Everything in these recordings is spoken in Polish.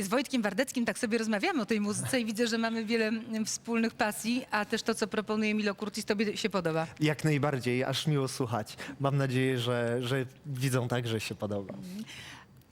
Z Wojtkiem Wardeckim tak sobie rozmawiamy o tej muzyce i widzę, że mamy wiele mm, wspólnych pasji, a też to, co proponuje Milo Curtis, tobie się podoba. Jak najbardziej, aż miło słuchać. Mam nadzieję, że, że widzą tak, że się podoba.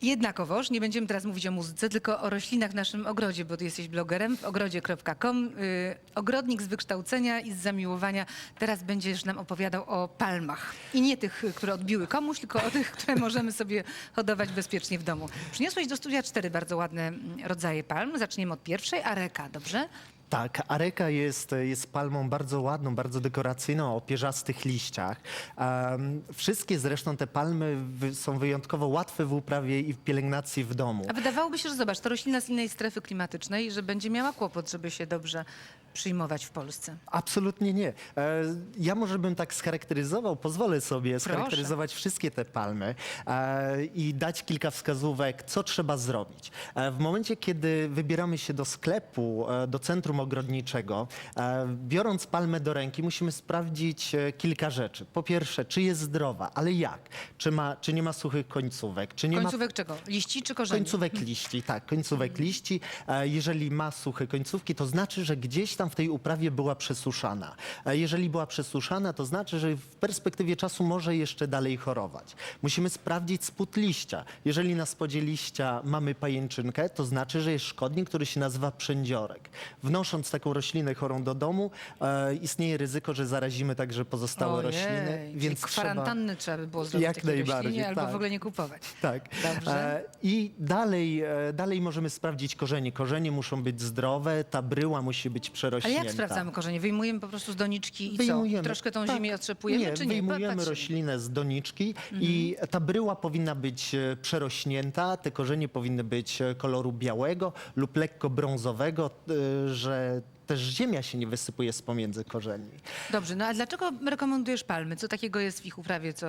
Jednakowoż nie będziemy teraz mówić o muzyce, tylko o roślinach w naszym ogrodzie, bo ty jesteś blogerem w ogrodzie.com. Yy, ogrodnik z wykształcenia i z zamiłowania. Teraz będziesz nam opowiadał o palmach. I nie tych, które odbiły komuś, tylko o tych, które możemy sobie hodować bezpiecznie w domu. Przyniosłeś do studia cztery bardzo ładne mm, rodzaje palm. Zaczniemy od pierwszej, areka, dobrze? Tak, areka jest, jest palmą bardzo ładną, bardzo dekoracyjną, o pierzastych liściach. Em, wszystkie zresztą te palmy są wyjątkowo łatwe w uprawie i w pielęgnacji w domu. A wydawałoby się, że zobacz, to roślina z innej strefy klimatycznej, że będzie miała kłopot, żeby się dobrze przyjmować w Polsce. Absolutnie nie. E, Ja może bym tak scharakteryzował, pozwolę sobie scharakteryzować wszystkie te palmy e, i dać kilka wskazówek, co trzeba zrobić. E, W momencie, kiedy wybieramy się do sklepu, e, do centrum ogrodniczego, e, biorąc palmę do ręki, musimy sprawdzić e, kilka rzeczy. Po pierwsze, czy jest zdrowa, ale jak? Czy, ma, czy nie ma suchych końcówek? Czy nie ma Końcówek czego? Liści czy korzeni? Końcówek liści, tak, końcówek liści. E, Jeżeli ma suche końcówki, to znaczy, że gdzieś tam w tej uprawie była przesuszana. E, Jeżeli była przesuszana, to znaczy, że w perspektywie czasu może jeszcze dalej chorować. Musimy sprawdzić spód liścia. Jeżeli na spodzie liścia mamy pajęczynkę, to znaczy, że jest szkodnik, który się nazywa przędziorek. Wnosząc taką roślinę chorą do domu, e, istnieje ryzyko, że zarazimy także pozostałe Ojej, rośliny. Więc trzeba... kwarantanny trzeba by było zrobić Jak najbardziej, albo tak. w ogóle nie kupować. Tak. Dobrze. E, I dalej, e, dalej możemy sprawdzić korzenie. Korzenie muszą być zdrowe, ta bryła musi być Ale przerośnięta. jak sprawdzamy korzenie? Wyjmujemy po prostu z doniczki i Wyjmujemy. co? Troszkę tą Tak. ziemię otrzepujemy, nie, czy nie? wyjmujemy Patrzymy. roślinę z doniczki i ta bryła powinna być e, przerośnięta, te korzenie powinny być e, koloru białego lub lekko brązowego, e, że też ziemia się nie wysypuje z pomiędzy korzeni. Dobrze, no a dlaczego rekomendujesz palmy? Co takiego jest w ich uprawie, co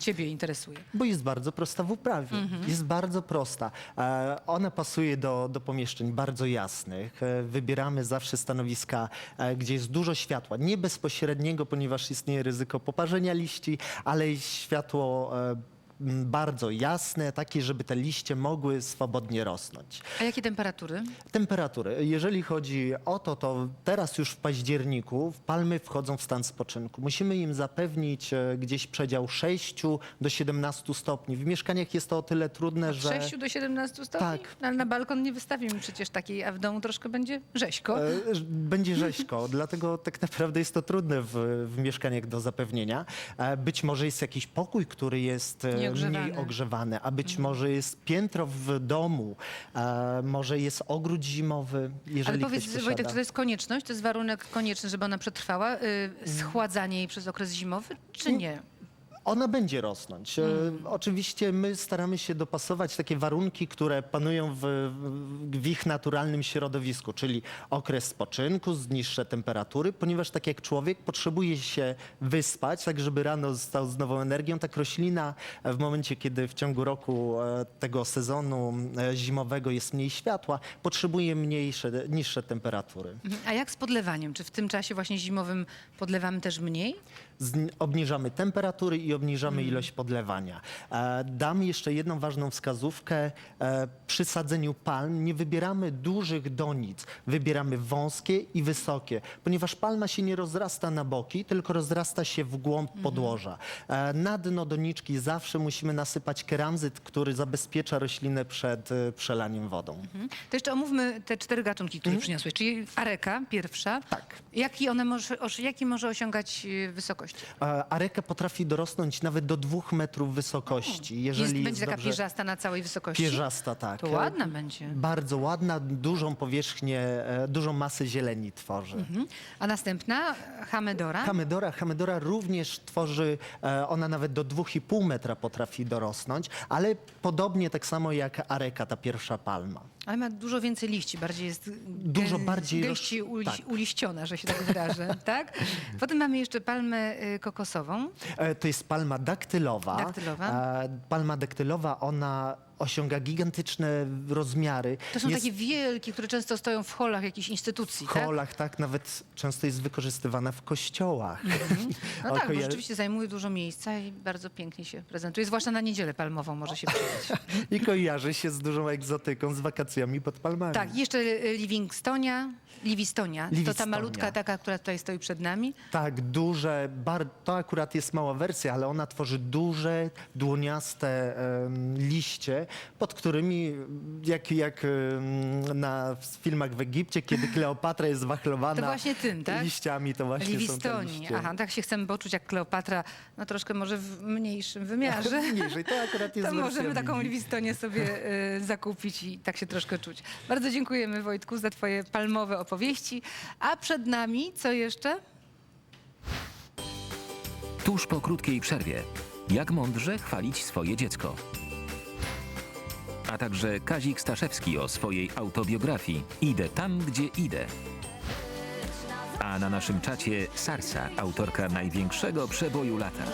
ciebie interesuje? Bo jest bardzo prosta w uprawie. Jest bardzo prosta. E, ona pasuje do, do pomieszczeń bardzo jasnych. E, wybieramy zawsze stanowiska, e, gdzie jest dużo światła. Nie bezpośredniego, ponieważ istnieje ryzyko poparzenia liści, ale i światło e, bardzo jasne, takie, żeby te liście mogły swobodnie rosnąć. A jakie temperatury? Temperatury. Jeżeli chodzi o to, to teraz już w październiku palmy wchodzą w stan spoczynku. Musimy im zapewnić e, gdzieś przedział 6 do 17 stopni. W mieszkaniach jest to o tyle trudne, Od że 6 do 17 stopni? Tak. No, ale na balkon nie wystawimy przecież takiej, a w domu troszkę będzie rzeźko. e, będzie rzeźko. Dlatego tak naprawdę jest to trudne w, w mieszkaniach do zapewnienia. E, Być może jest jakiś pokój, który jest e, Nieogrzewany. mniej ogrzewany, a być może jest piętro w domu, e, może jest ogród zimowy, jeżeli Ale ktoś powiedz, posiada. Wojtek, czy to jest konieczność, to jest warunek konieczny, żeby ona przetrwała? Y, Mm. schładzanie jej przez okres zimowy, czy nie? Ona będzie rosnąć. Mm. Oczywiście my staramy się dopasować takie warunki, które panują w, w, ich naturalnym środowisku, czyli okres spoczynku, z niższe temperatury, ponieważ tak jak człowiek potrzebuje się wyspać, tak żeby rano został z nową energią, tak roślina w momencie, kiedy w ciągu roku e, tego sezonu e, zimowego jest mniej światła, potrzebuje mniejsze, niższe temperatury. Mhm. A jak z podlewaniem? Czy w tym czasie właśnie zimowym podlewamy też mniej? Zn- obniżamy temperatury i obniżamy ilość podlewania. E, dam jeszcze jedną ważną wskazówkę. E, przy sadzeniu palm nie wybieramy dużych donic, wybieramy wąskie i wysokie, ponieważ palma się nie rozrasta na boki, tylko rozrasta się w głąb podłoża. E, na dno doniczki zawsze musimy nasypać keramzyt, który zabezpiecza roślinę przed przelaniem wodą. Mhm. To jeszcze omówmy te cztery gatunki, które przyniosłeś, czyli areka pierwsza. Mhm. Tak. Jaki, one może, jaki może osiągać y, wysokość? Areka potrafi dorosnąć nawet do dwóch metrów wysokości. Jeżeli jest, będzie taka dobrze... pierzasta na całej wysokości? Pierzasta, tak. To ładna będzie. Bardzo ładna, dużą powierzchnię, e, dużą masę zieleni tworzy. Mhm. A następna, hamedora? Hamedora, Hamedora również tworzy, e, ona nawet do 2,5 metra potrafi dorosnąć, ale podobnie tak samo jak areka, ta pierwsza palma. Ale ma dużo więcej liści, bardziej jest Dużo bardziej gęściej roz- tak. uliściona, że się tak wyrażę, tak? Potem mamy jeszcze palmę y, kokosową. E, To jest palma daktylowa. Daktylowa. E, Palma daktylowa, ona osiąga gigantyczne rozmiary. To są Jest takie wielkie, które często stoją w holach jakichś instytucji, w tak? holach, tak? Nawet często jest wykorzystywana w kościołach. No tak, bo Okoje- rzeczywiście zajmuje dużo miejsca i bardzo pięknie się prezentuje, zwłaszcza na niedzielę palmową może się przydać. I kojarzy się z dużą egzotyką, z wakacjami pod palmami. Tak, jeszcze y, Livingstonia, Livistonia, to ta malutka taka, która tutaj stoi przed nami. Tak, duże, bar, to akurat jest mała wersja, ale ona tworzy duże, dłoniaste em, liście, pod którymi, jak, jak na w filmach w Egipcie, kiedy Kleopatra jest wachlowana To właśnie tym, tak? liściami, to właśnie są te. Aha, tak się chcemy poczuć jak Kleopatra, no troszkę może w mniejszym wymiarze. Niżej, to akurat jest To możemy taką. Livistonię sobie y, zakupić i tak się troszkę czuć. Bardzo dziękujemy Wojtku za twoje palmowe opowieści. A przed nami co jeszcze? Tuż po krótkiej przerwie. Jak mądrze chwalić swoje dziecko? A także Kazik Staszewski o swojej autobiografii Idę tam, gdzie idę. A na naszym czacie Sarsa, autorka największego przeboju lata.